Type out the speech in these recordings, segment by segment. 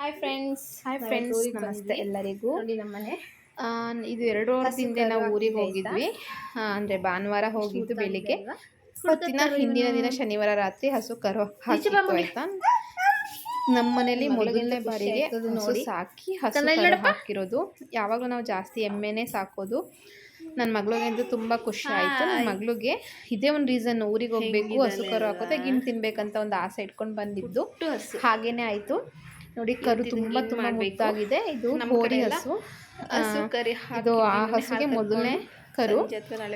Hi friends hi friends ನಮಸ್ತೆ ಎಲ್ಲರಿಗೂ. ನೋಡಿ ನಮ್ಮನೆ ಇದು ಎರಡು ವರ್ಷದಿಂದ ನಾವು ಊರಿಗೆ ಹೋಗಿದ್ವಿ. ಅಂದ್ರೆ ಭಾನುವಾರ ಹೋಗಿದ್ದು ಬೆಳಿಗ್ಗೆ. ಇವತ್ತಿನ ಹಿಂದಿನ ದಿನ ಶನಿವಾರ ರಾತ್ರಿ ಹಸು ಕರು ಹಾಕಿತ್ತು. ಆಯ್ತಾ? ನಮ್ಮ ಮನೇಲಿ ಮೊದಲನೇ ಬಾರಿಗೆ ಹಸು ನೋಡಿ. ಸಾಕಿ ಹಸು ಕರು ಹಾಕಿರೋದು. ಯಾವಾಗಲೂ ನಾವು ಜಾಸ್ತಿ ಎಮ್ಮೆನೇ ಸಾಕೋದು. ನನ್ನ ಮಗಳಿಗಂತೂ ತುಂಬಾ ಖುಷಿ ಆಯ್ತು. ನನ್ನ. ಮಗಳಿಗೆ ಇದೇ ಒಂದು ರೀಸನ್ ಊರಿಗೆ ಹೋಗ್ಬೇಕು. ಹಸು ಕರು ಹಾಕೋತೆ ಗಿಮ್ ತಿನ್ಬೇಕಂತ ಒಂದು ಆಸೆ ಇಟ್ಕೊಂಡು ಬಂದಿದ್ದು. ಹಾಗೇನೆ ಆಯ್ತು. ನೋಡಿ ಕರು ತುಂಬಾ ತುಂಬಾ. ಮುದ್ದಾಗಿದೆ. ಇದು ಕೋರಿ ಹೋರಿ ಹಸು. ಹಸು ಕರಿ ಇದು ಆ. ಹಸುಗೆ ಮೊದಲನೇ ಕರು.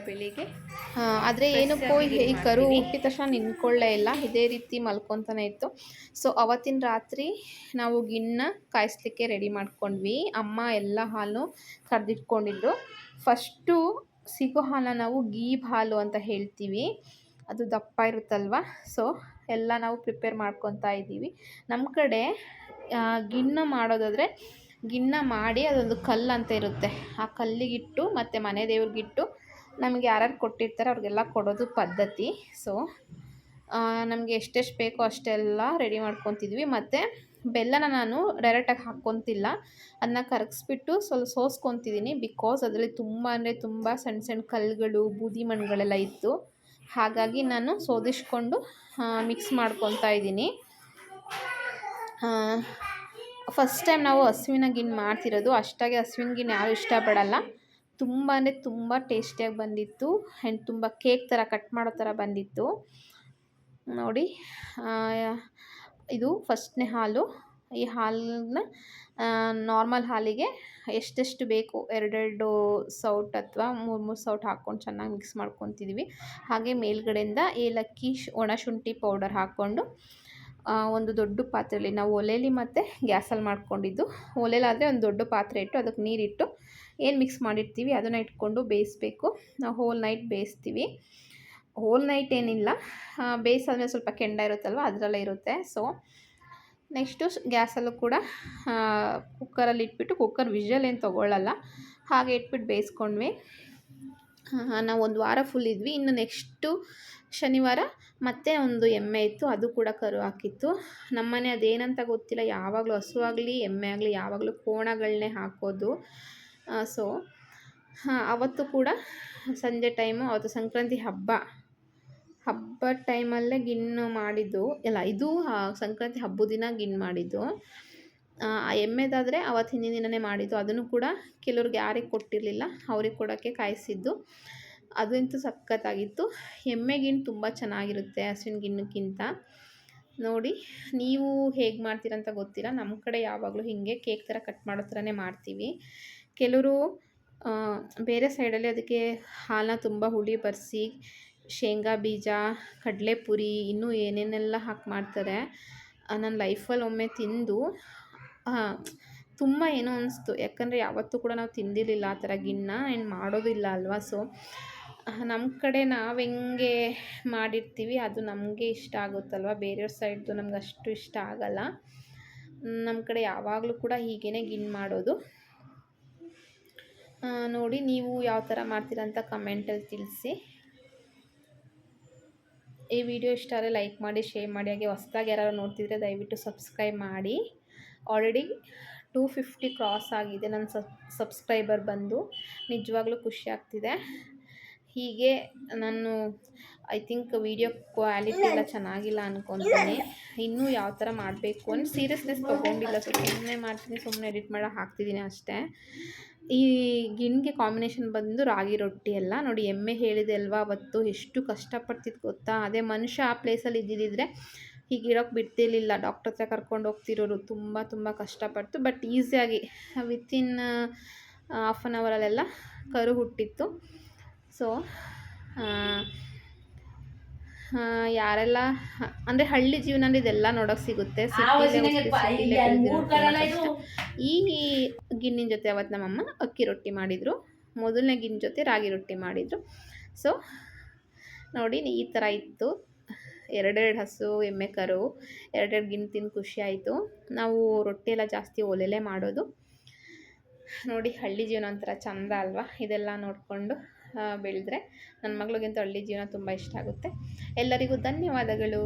ಬೆಳಿಗ್ಗೆ ಆದ್ರೆ Fresh ಏನಕ್ಕೋ ಈ ಕರು. ಹುಟ್ಟಿದ ತಕ್ಷಣ ನಿಂತ್ಕೊಳ್ಳೇ ಇಲ್ಲ. ಇದೇ ರೀತಿ ಮಲ್ಕೊಂತಾನೆ ಇತ್ತು. ಸೊ ಅವತ್ತಿನ ರಾತ್ರಿ ನಾವು ಗಿಣ್ಣ ಕಾಯಿಸ್ಲಿಕ್ಕೆ ರೆಡಿ ಮಾಡ್ಕೊಂಡ್ವಿ. ಅಮ್ಮ ಎಲ್ಲ ಹಾಲು ಕರೆದಿಟ್ಕೊಂಡಿದ್ರು. ಫಸ್ಟು ಸಿಗೋ ಹಾಲನ್ನ ನಾವು ಗೀಬ್ ಹಾಲು ಅಂತ ಹೇಳ್ತೀವಿ. ಅದು ದಪ್ಪ ಇರುತ್ತಲ್ವ? ಸೊ ಎಲ್ಲ ನಾವು ಪ್ರಿಪೇರ್ ಮಾಡ್ಕೊತಾ ಇದ್ದೀವಿ. ನಮ್ಮ ಕಡೆ ಗಿಣ್ಣ ಮಾಡೋದಾದರೆ ಗಿಣ್ಣ ಮಾಡಿ ಅದೊಂದು ಕಲ್ಲು ಅಂತ ಇರುತ್ತೆ. ಆ ಕಲ್ಲಿಗಿಟ್ಟು ಮತ್ತು ಮನೆ ದೇವ್ರಿಗಿಟ್ಟು ನಮಗೆ ಯಾರ್ಯಾರು ಕೊಟ್ಟಿರ್ತಾರೆ ಅವ್ರಿಗೆಲ್ಲ ಕೊಡೋದು ಪದ್ಧತಿ. ಸೊ ನಮಗೆ ಎಷ್ಟೆಷ್ಟು ಬೇಕೋ ಅಷ್ಟೆಲ್ಲ ರೆಡಿ ಮಾಡ್ಕೊತಿದ್ವಿ. ಮತ್ತು ಬೆಲ್ಲನ ನಾನು ಡೈರೆಕ್ಟಾಗಿ ಹಾಕ್ಕೊತಿಲ್ಲ. ಅದನ್ನ ಕರಗಿಸ್ಬಿಟ್ಟು ಸ್ವಲ್ಪ ಸೋಸ್ಕೊತಿದ್ದೀನಿ ಬಿಕಾಸ್ ಅದರಲ್ಲಿ ತುಂಬ ಅಂದರೆ ತುಂಬ ಸಣ್ಣ ಸಣ್ಣ ಕಲ್ಲುಗಳು, ಬೂದಿ ಮಣ್ಣುಗಳೆಲ್ಲ ಇತ್ತು. ಹಾಗಾಗಿ ನಾನು ಸೋದಿಸ್ಕೊಂಡು ಮಿಕ್ಸ್ ಮಾಡ್ಕೊತಾ ಇದ್ದೀನಿ. ಫಸ್ಟ್ ಟೈಮ್ ನಾವು ಹಸುವಿನ ಗಿನ್ ಮಾಡ್ತಿರೋದು, ಅಷ್ಟಾಗಿ ಹಸುವಿನ ಗಿನ್ ಯಾರು ಇಷ್ಟಪಡಲ್ಲ. ತುಂಬ ಅಂದರೆ ತುಂಬ ಟೇಸ್ಟಿಯಾಗಿ ಬಂದಿತ್ತು ಆ್ಯಂಡ್ ತುಂಬ ಕೇಕ್ ಥರ ಕಟ್ ಮಾಡೋ ಥರ ಬಂದಿತ್ತು. ನೋಡಿ ಇದು ಫಸ್ಟ್ನೇ ಹಾಲು. ಈ ಹಾಲನ್ನ ನಾರ್ಮಲ್ ಹಾಲಿಗೆ ಎಷ್ಟೆಷ್ಟು ಬೇಕು? ಎರಡೆರಡು ಸೌಟ್ ಅಥವಾ ಮೂರು ಮೂರು ಸೌಟ್ ಹಾಕ್ಕೊಂಡು ಚೆನ್ನಾಗಿ ಮಿಕ್ಸ್ ಮಾಡ್ಕೊತಿದ್ವಿ. ಹಾಗೆ ಮೇಲ್ಗಡೆಯಿಂದ ಏಲಕ್ಕಿ ಒಣ ಶುಂಠಿ ಪೌಡರ್ ಹಾಕ್ಕೊಂಡು ಒಂದು ದೊಡ್ಡ ಪಾತ್ರೆಯಲ್ಲಿ ನಾವು ಒಲೆಯಲ್ಲಿ ಮತ್ತು ಗ್ಯಾಸಲ್ಲಿ ಮಾಡ್ಕೊಂಡಿದ್ದು. ಒಲೆಯಲ್ಲಾದರೆ ಒಂದು ದೊಡ್ಡ ಪಾತ್ರೆ ಇಟ್ಟು ಅದಕ್ಕೆ ನೀರಿಟ್ಟು ಏನು ಮಿಕ್ಸ್ ಮಾಡಿರ್ತೀವಿ ಅದನ್ನು ಇಟ್ಕೊಂಡು ಬೇಯಿಸ್ಬೇಕು. ನಾವು ಹೋಲ್ ನೈಟ್ ಬೇಯಿಸ್ತೀವಿ. ಹೋಲ್ ನೈಟ್ ಏನಿಲ್ಲ. ಬೇಯಿಸಾದ್ಮೇಲೆ ಸ್ವಲ್ಪ ಕೆಂಡ ಇರುತ್ತಲ್ವ, ಅದರಲ್ಲೇ ಇರುತ್ತೆ. ಸೊ ನೆಕ್ಸ್ಟು ಗ್ಯಾಸಲ್ಲೂ ಕೂಡ ಕುಕ್ಕರಲ್ಲಿ ಇಟ್ಬಿಟ್ಟು ಕುಕ್ಕರ್ ವಿಷಲ್ ಏನು ತೊಗೊಳ್ಳಲ್ಲ. ಹಾಗೆ ಇಟ್ಬಿಟ್ಟು ಬೇಯಿಸ್ಕೊಂಡ್ವಿ. ನಾವು ಒಂದು ವಾರ ಫುಲ್ ಇದ್ವಿ. ಇನ್ನು ನೆಕ್ಸ್ಟು ಶನಿವಾರ ಮತ್ತೆ ಒಂದು ಎಮ್ಮೆ ಇತ್ತು. ಅದು ಕೂಡ ಕರು ಹಾಕಿತ್ತು. ನಮ್ಮನೆ ಅದೇನಂತ ಗೊತ್ತಿಲ್ಲ. ಯಾವಾಗಲೂ ಹಸು ಆಗಲಿ, ಎಮ್ಮೆ ಆಗಲಿ, ಯಾವಾಗಲೂ ಕೋಣಗಳನ್ನೇ ಹಾಕೋದು. ಸೊ ಅವತ್ತು ಕೂಡ ಸಂಜೆ ಟೈಮು ಅವತ್ತು ಸಂಕ್ರಾಂತಿ ಹಬ್ಬ. ಹಬ್ಬದ ಟೈಮಲ್ಲೇ ಗಿಣ್ಣು ಮಾಡಿದ್ದು. ಇಲ್ಲ, ಇದು ಸಂಕ್ರಾಂತಿ ಹಬ್ಬದ ದಿನ ಗಿಣ್ಣು ಮಾಡಿದ್ದು. ಎಮ್ಮೆದಾದರೆ ಅವತ್ತು ಹಿಂದಿನ ದಿನವೇ ಮಾಡಿದ್ದು. ಅದನ್ನು ಕೂಡ ಕೆಲವ್ರಿಗೆ ಯಾರಿಗೆ ಕೊಟ್ಟಿರಲಿಲ್ಲ, ಅವ್ರಿಗೆ ಕೊಡೋಕ್ಕೆ ಕಾಯಿಸಿದ್ದು. ಅದಂತೂ ಸಖತ್ತಾಗಿತ್ತು. ಎಮ್ಮೆ ಗಿಣ್ಣು ತುಂಬ ಚೆನ್ನಾಗಿರುತ್ತೆ ಹಸುವಿನ ಗಿಣ್ಣಕ್ಕಿಂತ. ನೋಡಿ, ನೀವು ಹೇಗೆ ಮಾಡ್ತೀರಂತ ಗೊತ್ತಿಲ್ಲ. ನಮ್ಮ ಕಡೆ ಯಾವಾಗಲೂ ಹೀಗೆ ಕೇಕ್ ಥರ ಕಟ್ ಮಾಡೋ ಥರನೇ ಮಾಡ್ತೀವಿ. ಕೆಲವರು ಬೇರೆ ಸೈಡಲ್ಲಿ ಅದಕ್ಕೆ ಹಾಲನ್ನ ತುಂಬ ಹುಳಿ ಬರೆಸಿ ಶೇಂಗಾ ಬೀಜ, ಕಡಲೆಪುರಿ ಇನ್ನೂ ಏನೇನೆಲ್ಲ ಹಾಕಿ ಮಾಡ್ತಾರೆ ನನ್ನ ಲೈಫಲ್ಲಿ ಒಮ್ಮೆ ತಿಂದು ತುಂಬ ಏನೋ ಅನಿಸ್ತು. ಯಾಕಂದರೆ ಯಾವತ್ತೂ ಕೂಡ ನಾವು ತಿಂದಿರಲಿಲ್ಲ ಆ ಥರ ಗಿಣ್ಣ ಆ್ಯಂಡ್ ಮಾಡೋದಿಲ್ಲ ಅಲ್ವಾ? ಸೊ ನಮ್ಮ ಕಡೆ ನಾವು ಹೆಂಗೆ ಮಾಡಿರ್ತೀವಿ, ಅದು ನಮಗೆ ಇಷ್ಟ ಆಗುತ್ತಲ್ವ? ಬೇರೆಯವ್ರ ಸೈಡ್ದು ನಮ್ಗೆ ಅಷ್ಟು ಇಷ್ಟ ಆಗಲ್ಲ. ನಮ್ಮ ಕಡೆ ಯಾವಾಗಲೂ ಕೂಡ ಹೀಗೇ ಗಿಣ್ಣು ಮಾಡೋದು. ನೋಡಿ, ನೀವು ಯಾವ ಥರ ಮಾಡ್ತೀರಂತ ಕಮೆಂಟಲ್ಲಿ ತಿಳಿಸಿ. ಈ ವಿಡಿಯೋ ಇಷ್ಟ ಆದರೆ ಲೈಕ್ ಮಾಡಿ, ಶೇರ್ ಮಾಡಿ, ಹಾಗೆ ಹೊಸ್ದಾಗಿ ಯಾರು ನೋಡ್ತಿದ್ರೆ ದಯವಿಟ್ಟು ಸಬ್ಸ್ಕ್ರೈಬ್ ಮಾಡಿ. ಆಲ್ರೆಡಿ ಟೂ ಫಿಫ್ಟಿ ಕ್ರಾಸ್ ಆಗಿದೆ ನನ್ನ ಸಬ್ ಸಬ್ಸ್ಕ್ರೈಬರ್ ಬಂದು. ನಿಜವಾಗ್ಲೂ ಖುಷಿ ಆಗ್ತಿದೆ. ಹೀಗೆ ನಾನು ಐ ಥಿಂಕ್ ವಿಡಿಯೋ ಕ್ವಾಲಿಟಿ ಎಲ್ಲ ಚೆನ್ನಾಗಿಲ್ಲ ಅಂದ್ಕೊತೀನಿ ಇನ್ನೂ ಯಾವ ಥರ ಮಾಡಬೇಕು ಅಂತ ಸೀರಿಯಸ್ನೆಸ್ ತೊಗೊಂಡಿಲ್ಲ. ಸುಮ್ಮನೆ ಮಾಡ್ತೀನಿ ಸುಮ್ಮನೆ ಎಡಿಟ್ ಮಾಡೋ ಹಾಕ್ತಿದ್ದೀನಿ ಅಷ್ಟೇ. ಈ ಗಿಣ್ಗೆ ಕಾಂಬಿನೇಷನ್ ಬಂದು ರಾಗಿ ರೊಟ್ಟಿ ಅಲ್ಲ ನೋಡಿ ಎಮ್ಮೆ ಹೇಳಿದೆ ಅಲ್ವಾ ಅವತ್ತು ಎಷ್ಟು ಕಷ್ಟಪಡ್ತಿತ್ತು ಗೊತ್ತಾ? ಅದೇ ಮನುಷ್ಯ ಆ ಪ್ಲೇಸಲ್ಲಿ ಇದ್ದಿದ್ದಿದ್ರೆ ಹೀಗೆ ಇರೋಕ್ಕೆ ಬಿಡ್ತಿರ್ಲಿಲ್ಲ. ಡಾಕ್ಟರ್ ಹತ್ರ ಕರ್ಕೊಂಡು ಹೋಗ್ತಿರೋರು ತುಂಬ ತುಂಬ ಕಷ್ಟಪಡ್ತು. ಬಟ್ ಈಸಿಯಾಗಿ ವಿತಿನ್ ಹಾಫ್ ಆನ್ ಅವರಲ್ಲೆಲ್ಲ ಕರು ಹುಟ್ಟಿತ್ತು. ಸೊ ಯಾರೆಲ್ಲ ಅಂದರೆ ಹಳ್ಳಿ ಜೀವನ ಇದೆಲ್ಲ ನೋಡೋಕೆ ಸಿಗುತ್ತೆ. ಈ ಗಿಣ್ಣಿನ ಜೊತೆ ಅವತ್ತು ನಮ್ಮಮ್ಮ ಅಕ್ಕಿ ರೊಟ್ಟಿ ಮಾಡಿದರು. ಮೊದಲನೇ ಗಿನ್ ಜೊತೆ ರಾಗಿ ರೊಟ್ಟಿ ಮಾಡಿದರು. ಸೊ ನೋಡಿ, ಈ ಥರ ಇತ್ತು. ಎರಡೆರಡು ಹಸು, ಎಮ್ಮೆ ಕರು, ಎರಡೆರಡು ಗಿಣ್ಣು ತಿಂದು ಖುಷಿ ಆಯಿತು. ನಾವು ರೊಟ್ಟಿ ಎಲ್ಲ ಜಾಸ್ತಿ ಒಲೆಲೇ ಮಾಡೋದು. ನೋಡಿ, ಹಳ್ಳಿ ಜೀವನ ಒಂಥರ ಚಂದ ಅಲ್ವಾ? ಇದೆಲ್ಲ ನೋಡಿಕೊಂಡು ಬೆಳೆದ್ರೆ ನನ್ನ ಮಗಳಿಗಂತೂ ಹಳ್ಳಿ ಜೀವನ ತುಂಬ ಇಷ್ಟ ಆಗುತ್ತೆ. ಎಲ್ಲರಿಗೂ ಧನ್ಯವಾದಗಳು.